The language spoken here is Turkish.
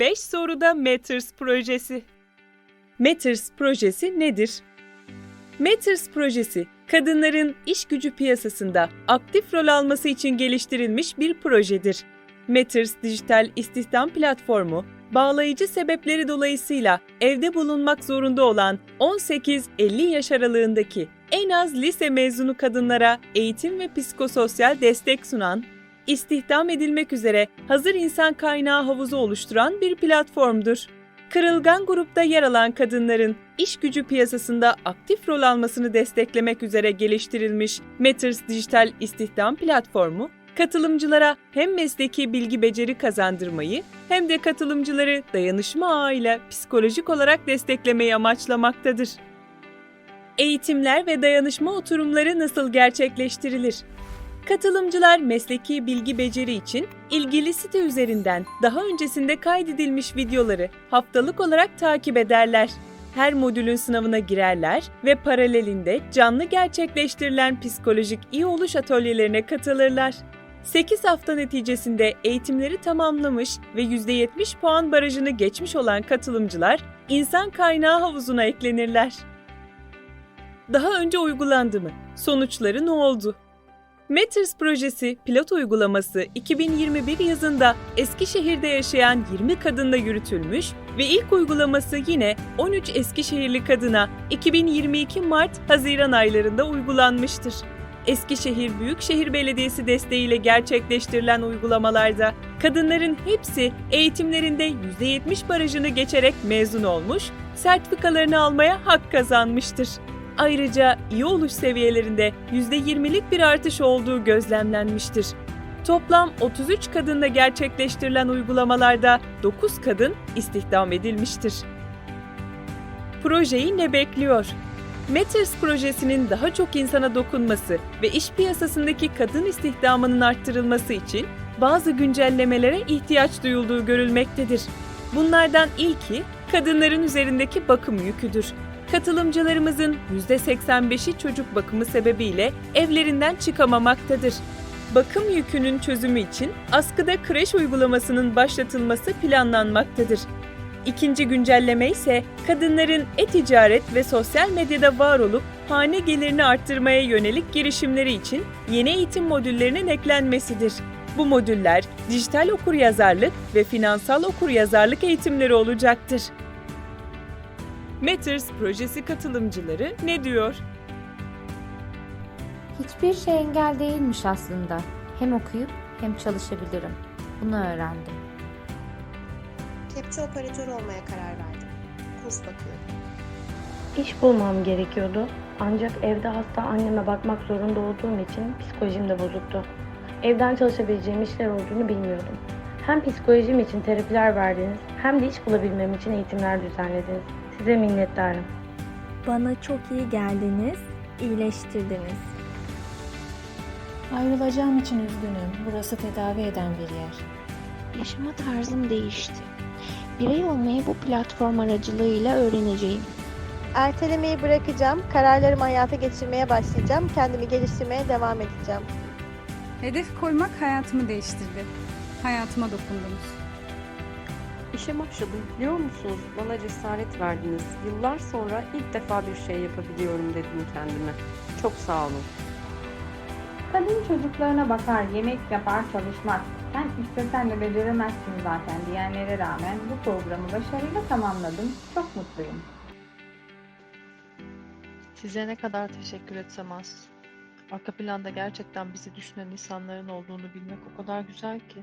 5 soruda Matters projesi. Matters projesi nedir? Matters projesi, kadınların iş gücü piyasasında aktif rol alması için geliştirilmiş bir projedir. Matters dijital istihdam platformu, bağlayıcı sebepleri dolayısıyla evde bulunmak zorunda olan 18-50 yaş aralığındaki en az lise mezunu kadınlara eğitim ve psikososyal destek sunan, istihdam edilmek üzere hazır insan kaynağı havuzu oluşturan bir platformdur. Kırılgan grupta yer alan kadınların iş gücü piyasasında aktif rol almasını desteklemek üzere geliştirilmiş Matters Dijital İstihdam Platformu, katılımcılara hem mesleki bilgi beceri kazandırmayı hem de katılımcıları dayanışma ağıyla psikolojik olarak desteklemeyi amaçlamaktadır. Eğitimler ve dayanışma oturumları nasıl gerçekleştirilir? Katılımcılar mesleki bilgi beceri için ilgili site üzerinden daha öncesinde kaydedilmiş videoları haftalık olarak takip ederler. Her modülün sınavına girerler ve paralelinde canlı gerçekleştirilen psikolojik iyi oluş atölyelerine katılırlar. 8 hafta neticesinde eğitimleri tamamlamış ve %70 puan barajını geçmiş olan katılımcılar insan kaynağı havuzuna eklenirler. Daha önce uygulandı mı? Sonuçları ne oldu? Matters projesi pilot uygulaması 2021 yazında Eskişehir'de yaşayan 20 kadınla yürütülmüş ve ilk uygulaması yine 13 Eskişehirli kadına 2022 Mart-Haziran aylarında uygulanmıştır. Eskişehir Büyükşehir Belediyesi desteğiyle gerçekleştirilen uygulamalarda kadınların hepsi eğitimlerinde %70 barajını geçerek mezun olmuş, sertifikalarını almaya hak kazanmıştır. Ayrıca iyi oluş seviyelerinde %20'lik bir artış olduğu gözlemlenmiştir. Toplam 33 kadınla gerçekleştirilen uygulamalarda 9 kadın istihdam edilmiştir. Projeyi ne bekliyor? Matters projesinin daha çok insana dokunması ve iş piyasasındaki kadın istihdamının arttırılması için bazı güncellemelere ihtiyaç duyulduğu görülmektedir. Bunlardan ilki kadınların üzerindeki bakım yüküdür. Katılımcılarımızın %85'i çocuk bakımı sebebiyle evlerinden çıkamamaktadır. Bakım yükünün çözümü için askıda kreş uygulamasının başlatılması planlanmaktadır. İkinci güncelleme ise kadınların e-ticaret ve sosyal medyada var olup hane gelirini arttırmaya yönelik girişimleri için yeni eğitim modüllerinin eklenmesidir. Bu modüller dijital okuryazarlık ve finansal okuryazarlık eğitimleri olacaktır. Matters projesi katılımcıları ne diyor? Hiçbir şey engel değilmiş aslında. Hem okuyup hem çalışabilirim. Bunu öğrendim. Kepçe operatörü olmaya karar verdim. Kurs bakıyorum. İş bulmam gerekiyordu. Ancak evde hasta anneme bakmak zorunda olduğum için psikolojim de bozuktu. Evden çalışabileceğim işler olduğunu bilmiyordum. Hem psikolojim için terapiler verdiniz hem de iş bulabilmem için eğitimler düzenlediniz. Size minnettarım. Bana çok iyi geldiniz, iyileştirdiniz. Ayrılacağım için üzgünüm. Burası tedavi eden bir yer. Yaşama tarzım değişti. Birey olmayı bu platform aracılığıyla öğreneceğim. Ertelemeyi bırakacağım, kararlarımı hayata geçirmeye başlayacağım, kendimi geliştirmeye devam edeceğim. Hedef koymak hayatımı değiştirdi. Hayatıma dokundunuz. İşe başladım biliyor musunuz? Bana cesaret verdiniz. Yıllar sonra ilk defa bir şey yapabiliyorum dedim kendime. Çok sağ olun. Kadın çocuklarına bakar, yemek yapar, çalışmaz. Sen istesen de beceremezsin zaten diyenlere rağmen bu programı başarıyla tamamladım. Çok mutluyum. Size ne kadar teşekkür etsem az. Arka planda gerçekten bizi düşünen insanların olduğunu bilmek o kadar güzel ki.